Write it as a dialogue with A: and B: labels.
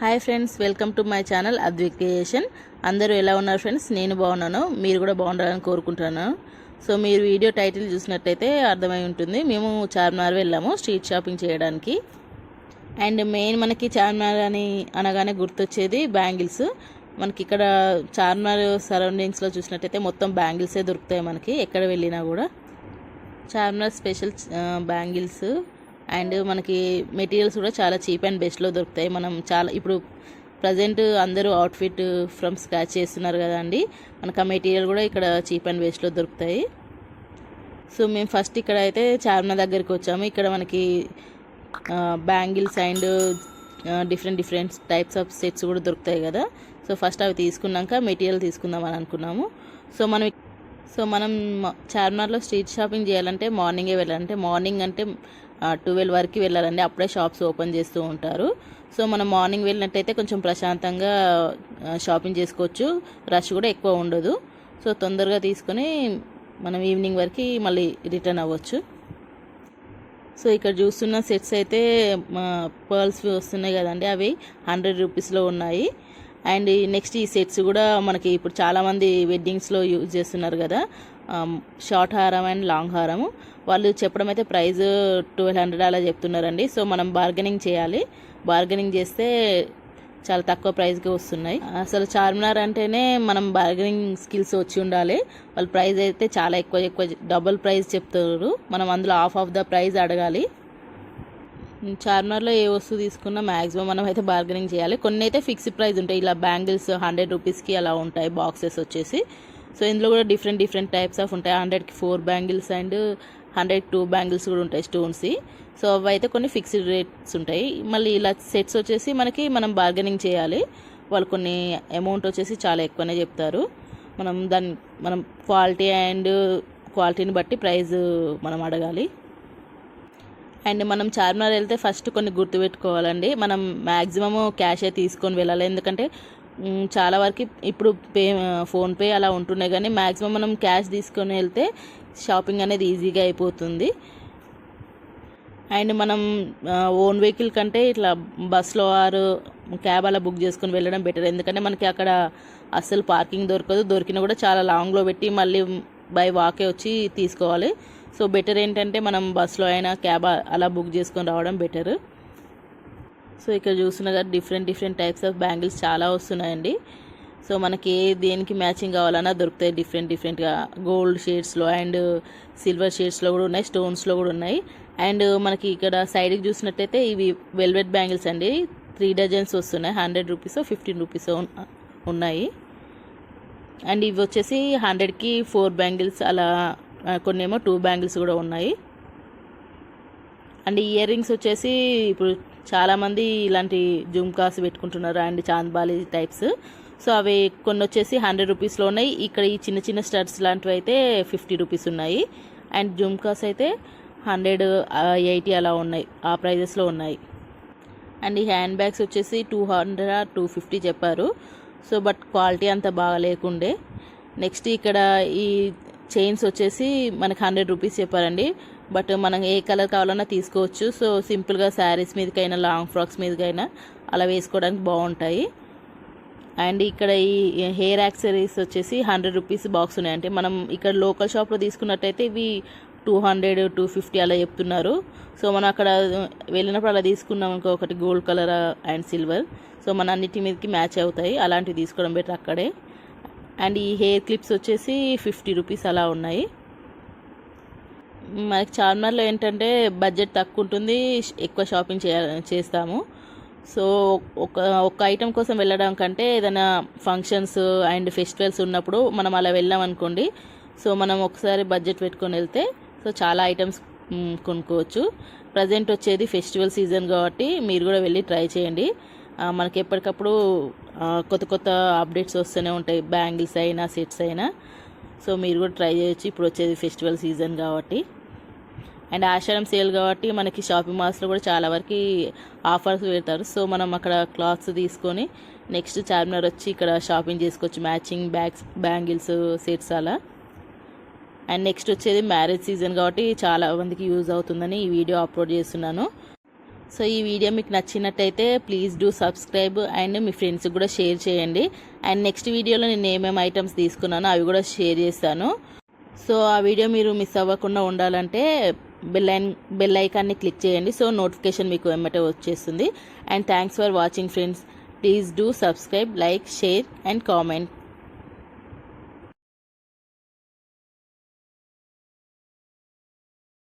A: Hi friends welcome to my channel Advik creation. అందరూ ఎలా ఉన్నారు ఫ్రెండ్స్? నేను బాగున్నాను మీరు కూడా బాగుండాలని కోరుకుంటున్నాను. సో మీరు వీడియో టైటిల్ చూసినట్టయితే అర్థమై ఉంటుంది. మేము చార్మినార్ వెళ్ళాము స్ట్రీట్ షాపింగ్ చేయడానికి. అండ్ మెయిన్ మనకి చార్మినార్ అని అనగానే గుర్తొచ్చేది బ్యాంగిల్స్. మనకి ఇక్కడ చార్మినార్ సరౌండింగ్స్లో చూసినట్టయితే మొత్తం బ్యాంగిల్సే దొరుకుతాయి మనకి ఎక్కడ వెళ్ళినా కూడా. Charminar special bangles. అండ్ మనకి మెటీరియల్స్ కూడా చాలా చీప్ అండ్ బెస్ట్లో దొరుకుతాయి. మనం చాలా ఇప్పుడు ప్రజెంట్ అందరూ అవుట్ఫిట్ ఫ్రమ్ స్క్రాచ్ చేస్తున్నారు కదండి మనకు ఆ మెటీరియల్ కూడా ఇక్కడ చీప్ అండ్ బెస్ట్లో దొరుకుతాయి. సో మేము ఫస్ట్ ఇక్కడ అయితే చార్మినార్ దగ్గరికి వచ్చాము. ఇక్కడ మనకి bangles and different different types of sets కూడా దొరుకుతాయి కదా. సో ఫస్ట్ అవి తీసుకున్నాక మెటీరియల్ తీసుకుందాం అని అనుకున్నాము. సో మనం సో మనం చార్మినార్లో స్ట్రీట్ షాపింగ్ చేయాలంటే మార్నింగే వెళ్ళాలంటే మార్నింగ్ అంటే ట్వెల్వ్ వరకు వెళ్ళాలండి. అప్పుడే షాప్స్ ఓపెన్ చేస్తూ ఉంటారు. సో మనం మార్నింగ్ వెళ్ళినట్టయితే కొంచెం ప్రశాంతంగా షాపింగ్ చేసుకోవచ్చు. రష్ కూడా ఎక్కువ ఉండదు. సో తొందరగా తీసుకొని మనం ఈవినింగ్ వరకు మళ్ళీ రిటర్న్ అవ్వచ్చు. సో ఇక్కడ చూస్తున్న సెట్స్ అయితే పర్ల్స్ వస్తున్నాయి కదండి. అవి హండ్రెడ్ రూపీస్లో ఉన్నాయి. అండ్ నెక్స్ట్ ఈ సెట్స్ కూడా మనకి ఇప్పుడు చాలామంది వెడ్డింగ్స్లో యూజ్ చేస్తున్నారు కదా. షార్ట్ హారం అండ్ లాంగ్ హారము వాళ్ళు చెప్పడం అయితే ప్రైస్ ట్వెల్వ్ హండ్రెడ్ అలా చెప్తున్నారండి. సో మనం బార్గెనింగ్ చేయాలి. బార్గెనింగ్ చేస్తే చాలా తక్కువ ప్రైస్కి వస్తున్నాయి. అసలు చార్మినార్ అంటేనే మనం బార్గెనింగ్ స్కిల్స్ వచ్చి ఉండాలి. వాళ్ళు ప్రైస్ అయితే చాలా ఎక్కువ ఎక్కువ డబుల్ ప్రైస్ చెప్తారు. మనం అందులో హాఫ్ ఆఫ్ ద ప్రైస్ అడగాలి. చార్మినార్లో ఏ వస్తువు తీసుకున్నా మ్యాక్సిమం మనం అయితే బార్గెనింగ్ చేయాలి. కొన్ని అయితే ఫిక్స్డ్ ప్రైస్ ఉంటాయి. ఇలా బ్యాంగిల్స్ హండ్రెడ్ రూపీస్కి అలా ఉంటాయి బాక్సెస్ వచ్చేసి. సో ఇందులో కూడా డిఫరెంట్ డిఫరెంట్ టైప్స్ ఆఫ్ ఉంటాయి. హండ్రెడ్కి four bangles and hundred two bangles కూడా ఉంటాయి స్టోన్స్ సో అవి అయితే కొన్ని ఫిక్స్డ్ రేట్స్ ఉంటాయి. మళ్ళీ ఇలా సెట్స్ వచ్చేసి మనకి మనం బార్గెనింగ్ చేయాలి. వాళ్ళు కొన్ని అమౌంట్ వచ్చేసి చాలా ఎక్కువనే చెప్తారు. మనం దాన్ని మనం క్వాలిటీ అండ్ క్వాలిటీని బట్టి ప్రైస్ మనం అడగాలి. అండ్ మనం చార్మినార్ వెళ్తే ఫస్ట్ కొన్ని గుర్తుపెట్టుకోవాలండి. మనం మ్యాక్సిమము క్యాషే తీసుకొని వెళ్ళాలి. ఎందుకంటే చాలా వరకు ఇప్పుడు పే ఫోన్పే అలా ఉంటున్నాయి కానీ మ్యాక్సిమం మనం క్యాష్ తీసుకొని వెళ్తే షాపింగ్ అనేది ఈజీగా అయిపోతుంది. అండ్ మనం ఓన్ వెహికల్ కంటే ఇట్లా బస్లో ఆరు క్యాబ్ అలా బుక్ చేసుకొని వెళ్ళడం బెటర్. ఎందుకంటే మనకి అక్కడ అస్సలు పార్కింగ్ దొరకదు. దొరికినా కూడా చాలా లాంగ్లో పెట్టి మళ్ళీ బై వాకే వచ్చి తీసుకోవాలి. సో బెటర్ ఏంటంటే మనం బస్లో అయినా క్యాబ్ అలా బుక్ చేసుకొని రావడం బెటర్. సో ఇక్కడ చూస్తున్న కదా different different types of bangles చాలా వస్తున్నాయండి. సో మనకి ఏ దేనికి మ్యాచింగ్ కావాలన్నా దొరుకుతాయి డిఫరెంట్ డిఫరెంట్గా గోల్డ్ షేడ్స్లో అండ్ సిల్వర్ షేడ్స్లో కూడా ఉన్నాయి స్టోన్స్లో కూడా ఉన్నాయి. అండ్ మనకి ఇక్కడ సైడ్కి చూసినట్టయితే ఇవి వెల్వెట్ బ్యాంగిల్స్ అండి. త్రీ డజన్స్ వస్తున్నాయి హండ్రెడ్ రూపీస్ ఫిఫ్టీన్ రూపీస్ ఉన్నాయి. అండ్ ఇవి వచ్చేసి హండ్రెడ్కి ఫోర్ బ్యాంగిల్స్ అలా కొన్ని ఏమో టూ బ్యాంగిల్స్ కూడా ఉన్నాయి. అండ్ ఇయర్ రింగ్స్ వచ్చేసి ఇప్పుడు చాలామంది ఇలాంటి జుమ్కాస్ పెట్టుకుంటున్నారు అండ్ చాంద్బాలి టైప్స్ సో అవి కొన్ని వచ్చేసి హండ్రెడ్ రూపీస్లో ఉన్నాయి. ఇక్కడ ఈ చిన్న చిన్న స్టడ్స్ లాంటివి అయితే ఫిఫ్టీ రూపీస్ ఉన్నాయి. అండ్ జుమ్కాస్ అయితే హండ్రెడ్ ఎయిటీ అలా ఉన్నాయి. ఆ ప్రైజెస్లో ఉన్నాయి. అండ్ ఈ హ్యాండ్ బ్యాగ్స్ వచ్చేసి టూ హండ్రెడ్ టూ ఫిఫ్టీ చెప్పారు. సో బట్ క్వాలిటీ అంత బాగా లేకుండే నెక్స్ట్ ఇక్కడ ఈ చైన్స్ వచ్చేసి మనకి హండ్రెడ్ రూపీస్ చెప్పారండి. బట్ మనం ఏ కలర్ కావాలన్నా తీసుకోవచ్చు. సో సింపుల్గా శారీస్ మీదకైనా లాంగ్ ఫ్రాక్స్ మీదకైనా అలా వేసుకోవడానికి బాగుంటాయి. అండ్ ఇక్కడ ఈ హెయిర్ యాక్సరీస్ వచ్చేసి హండ్రెడ్ రూపీస్ బాక్స్ ఉన్నాయంటే మనం ఇక్కడ లోకల్ షాప్లో తీసుకున్నట్టయితే ఇవి టూ హండ్రెడ్ టూ ఫిఫ్టీ అలా చెప్తున్నారు. సో మనం అక్కడ వెళ్ళినప్పుడు అలా తీసుకున్నాం అనుకో ఒకటి gold colour and silver. So మన అన్నిటి మీదకి మ్యాచ్ అవుతాయి. అలాంటివి తీసుకోవడం బెటర్ అక్కడే. అండ్ ఈ హెయిర్ క్లిప్స్ వచ్చేసి ఫిఫ్టీ రూపీస్ అలా ఉన్నాయి. మనకి చార్మినార్లో ఏంటంటే బడ్జెట్ తక్కువ ఉంటుంది ఎక్కువ షాపింగ్ చేయ చేస్తాము. సో ఒక ఒక ఐటెం కోసం వెళ్ళడం కంటే ఏదైనా ఫంక్షన్స్ అండ్ ఫెస్టివల్స్ ఉన్నప్పుడు మనం అలా వెళ్ళాం అనుకోండి సో మనం ఒకసారి బడ్జెట్ పెట్టుకొని వెళ్తే సో చాలా ఐటమ్స్ కొనుక్కోవచ్చు. ప్రజెంట్ వచ్చేది ఫెస్టివల్ సీజన్ కాబట్టి మీరు కూడా వెళ్ళి ట్రై చేయండి. మనకి ఎప్పటికప్పుడు కొత్త కొత్త అప్డేట్స్ వస్తూనే ఉంటాయి. బ్యాంగిల్స్ అయినా సెట్స్ అయినా. సో మీరు కూడా ట్రై చేయొచ్చు. ఇప్పుడు వచ్చేది ఫెస్టివల్ సీజన్ కాబట్టి. అండ్ ఆషాఢం సేల్ కాబట్టి మనకి షాపింగ్ మాల్స్లో కూడా చాలా వరకు ఆఫర్స్ పెడతారు. సో మనం అక్కడ క్లాత్స్ తీసుకొని నెక్స్ట్ చార్మినార్ వచ్చి ఇక్కడ షాపింగ్ చేసుకోవచ్చు. మ్యాచింగ్ బ్యాగ్స్ బ్యాంగిల్స్ సెట్స్ అలా. అండ్ నెక్స్ట్ వచ్చేది మ్యారేజ్ సీజన్ కాబట్టి చాలా మందికి యూజ్ అవుతుందని ఈ వీడియో అప్లోడ్ చేస్తున్నాను. సో ఈ వీడియో మీకు నచ్చినట్టయితే ప్లీజ్ డూ సబ్స్క్రైబ్ అండ్ మీ ఫ్రెండ్స్కి కూడా షేర్ చేయండి. అండ్ నెక్స్ట్ వీడియోలో నేను ఏమేమి ఐటమ్స్ తీసుకున్నానో అవి కూడా షేర్ చేస్తాను. సో ఆ వీడియో మీరు మిస్ అవ్వకుండా ఉండాలంటే బెల్ ఐన్ బెల్ ఐకాన్ని క్లిక్ చేయండి. సో నోటిఫికేషన్ మీకు వెంబటే వచ్చేస్తుంది. And thanks for watching friends. Please do subscribe like share and comment.